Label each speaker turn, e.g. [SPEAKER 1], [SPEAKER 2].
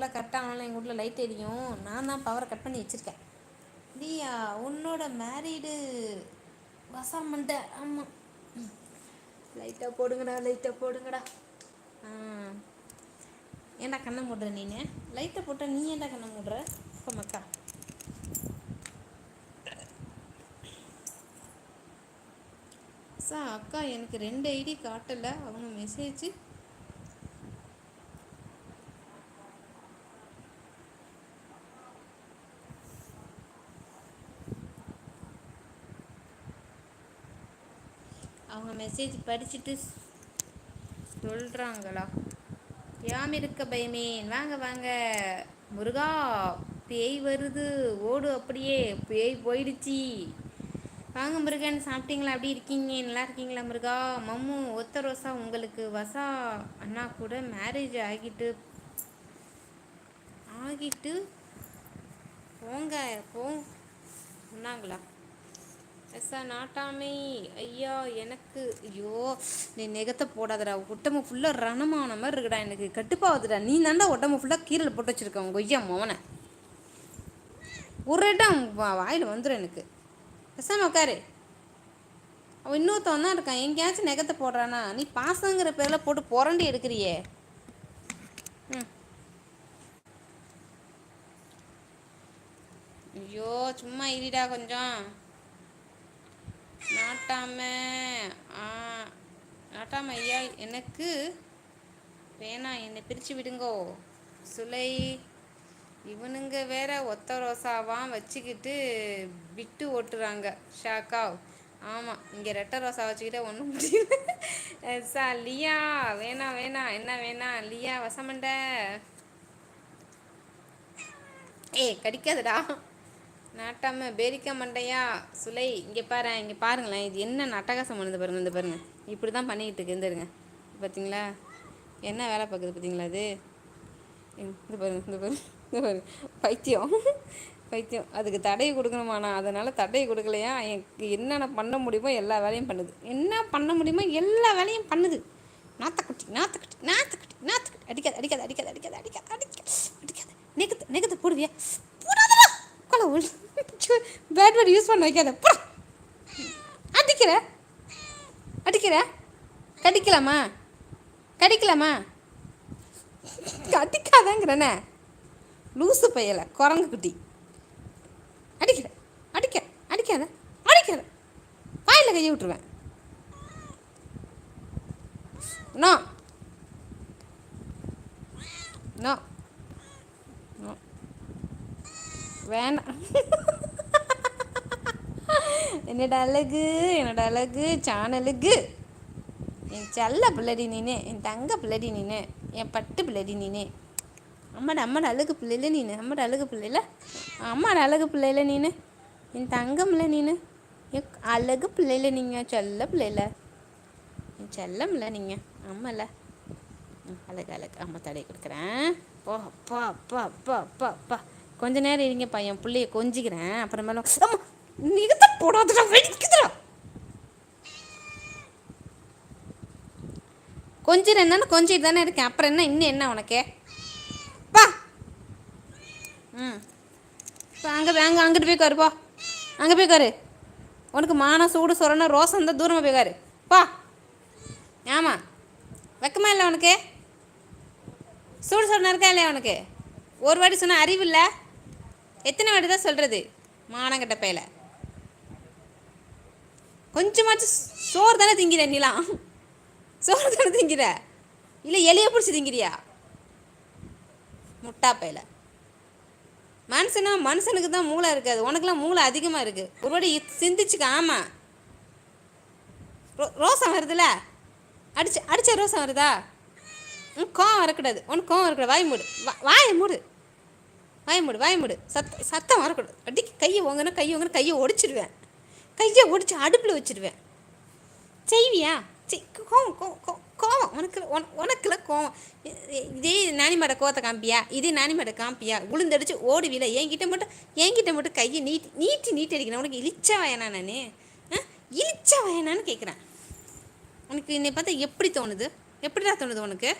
[SPEAKER 1] ஊரில் கரெக்டாக ஆனாலும் எங்கள் வீட்டில் லைட் எரியும். நான் தான் பவரை கட் பண்ணி வச்சுருக்கேன். தியா உன்னோட மேரீடு வசாமண்ட ஆமாம் லைட்டாக போடுங்கடா லைட்டாக போடுங்கடா. ஆ. ஏன்டா கண்ணை மூடுற நீனு? லைட்டை போட்ட நீ ஏன்டா கண்ணை மூடுற? இப்போ மக்கா. சார் அக்கா எனக்கு ரெண்டு ஐடி காட்டலை. அவங்க மெசேஜ் அவங்க மெசேஜ் படிச்சுட்டு சொல்கிறாங்களா யாம் இருக்க பயமேன். வாங்க வாங்க. முருகா பேய் வருது. ஓடு அப்படியே. பேய் போயிடுச்சு. வாங்க முருகன். சாப்பிட்டீங்களா? அப்படி இருக்கீங்க? நல்லா இருக்கீங்களா முருகா? மம்மு ஒத்த ரோசா உங்களுக்கு வசா அண்ணா கூட மேரேஜ் ஆகிட்டு ஆகிட்டு போங்க போ சொன்னாங்களா எஸ்ஸா நாட்டாமை. ஐயா எனக்கு ஐயோ நீ நெகத்தை போடாதடா. உடம்பு ஃபுல்லாக ரணமான மாதிரி இருக்குடா. எனக்கு கட்டுப்பாகுதுடா நீ தாண்டா உடம்பு ஃபுல்லாக கீரல் போட்டு வச்சிருக்க உங்கள் கொய்யா மோவனை. ஒரு இடம் வாயில் வந்துடும் எனக்கு. பேசாம உட்காரு. அவன் இன்னொருத்தவன் தான் இருக்கான். எங்கேயாச்சும் நெகத்தை போடுறானா? நீ பாசங்கிற பேரில் போட்டு புரண்டி எடுக்கிறியே. ம். ஐயோ சும்மா இருடா கொஞ்சம். நாட்டாம ஆ நாட்டாம ஐயா எனக்கு வேணாம் என்னை பிரித்து விடுங்கோ. சுலை இவனுங்க வேற ஒத்த ரோசாவாம் வச்சுக்கிட்டு விட்டு ஓட்டுறாங்க. ஷாக்கா ஆமாம் இங்கே ரெட்டை ரோசா வச்சுக்கிட்டே ஒன்றும் முடியல. சா லியா வேணாம் வேணாம் என்ன வேணாம் லியா வசமண்ட. ஏய் கடிக்காதடா. நாட்டாம பேரிக்க மண்டையா சுலை இங்கே பாரு இங்கே பாருங்களேன் இது என்ன நட்டகாசம் பண்ணுது பாருங்க இந்த பாருங்க. இப்படி தான் பண்ணிக்கிட்டு இருக்கு இருந்துருங்க பார்த்தீங்களா என்ன வேலை பார்க்குது பார்த்தீங்களா அது? இந்த பாருங்க இந்த பாருங்க இந்த பாருங்க. பைத்தியம். பைத்தியம். அதுக்கு தடையை கொடுக்கணுமாண்ணா? அதனால் தடையை கொடுக்கலையா? எனக்கு என்னென்ன பண்ண முடியுமோ எல்லா வேலையும் பண்ணுது. என்ன பண்ண முடியுமோ எல்லா வேலையும் பண்ணுது. நாத்தக்குட்டி நாத்தக்குட்டி நாத்தக்குட்டி நாத்தக்குட்டி. அடிக்காது அடிக்காது அடிக்காது அடிக்காது அடிக்காது அடிக்காது அடிக்காது. நெகத்து நெகத்து போடுவியா? பேட் வேர்ட் யூஸ் பண்ண வைக்காத. அடிக்கிற. அடிக்கிற. கடிக்கலாமா? கடிக்கலாமா? கடிக்காதங்கிறனே. லூசு பையலை. குரங்கு குட்டி. அடிக்கிற. அடிக்க. அடிக்காத. அடிக்காத வாயில் கையை விட்டுருவேன். நோ. நோ. நோ. வேணாம். என்னோட அழகு? என்னோட அழகு? சானலுக்கு என் செல்ல பிள்ளடி நீனு என் தங்க பிள்ளடி நீனு என் பட்டு பிள்ளடி நீனு. அம்மாட அம்மாட அழகு பிள்ளைல நீனு அம்மாட அழகு பிள்ளைல அம்மாட அழகு பிள்ளைல நீனு. என் தங்கம்ல நீனு என் அழகு பிள்ளைல நீங்கள் செல்ல பிள்ளைல என் செல்லம்ல நீங்கள் அம்மால. அழகு அழகு. அம்மா தடை கொடுக்குறேன். போ அப்பா அப்பா அப்பா அப்பா அப்பா கொஞ்ச நேரம் இருங்கப்பா என் பிள்ளைய கொஞ்சிக்கிறேன். அப்புறமேல அம்மா நிகத்த போடாதடா வெடிக்குதுடா கொஞ்சம் என்னன்னு கொஞ்சிட்டு தானே இருக்கேன். அப்புறம் என்ன இன்னும் என்ன உனக்கு? பா ம். இப்போ அங்கே அங்கே அங்கிட்டு போய் காரு போ. அங்கே போய் காரு உனக்கு மான சூடு சொரண ரோசம் இருந்தால் தூரமாக போய் காரு பா. ஆமாம் வெக்கமா இல்லை உனக்கு? சூடு சொரணம் இருக்கா இல்லையா உனக்கு? ஒரு வாட்டி சொன்னால் அறிவு இல்லை? எத்தனை வாட்டி தான் சொல்கிறது மானங்கட்ட பையில. கொஞ்சமாச்சும் சோறு தானே திங்கிற நீலாம் சோறு தானே திங்கிற? இல்லை எலியை பிடிச்சி திங்கிறியா? முட்டா பையில மனுஷனா மனுஷனுக்கு தான் மூளை இருக்காது. உனக்குலாம் மூளை அதிகமாக இருக்குது ஒரு வாட்டி சிந்திச்சுக்க ஆமாம் ரோ ரோசம் வருதுல்ல அடிச்சு அடிச்ச ரோசம் வருதா? ம் கோவம் வரக்கூடாது. உனக்கு கோவம் வரக்கூடாது. வாய் மூடு. வா வாயை மூடு. வாய் மூடு வாய் மூடு. சத்த சத்தம் வரக்கூடாது. அடி கையை ஓங்கணும் கையை ஓங்கணும் கையை ஒடிச்சிடுவேன் கையை ஒடிச்சு அடுப்பில் வச்சுருவேன். செய்வியா? செய் கோவம் கோவம் கோவம். உனக்கு உன உனக்குல கோவம். இதே நானிமாட கோவத்தை காமிப்பியா? இதே நானிமாட காமிப்பியா? உளுந்தடிச்சு ஓடுவில. என்கிட்ட மட்டும் என்கிட்ட மட்டும் கையை நீட்டி நீட்டி நீட்டி அடிக்கிறேன். உனக்கு இழிச்சா வயனா நான்? ஆ? இழிச்சா வயனான்னு கேட்குறேன் உனக்கு என்னை பார்த்தா எப்படி தோணுது? எப்படிடா தோணுது உனக்கு?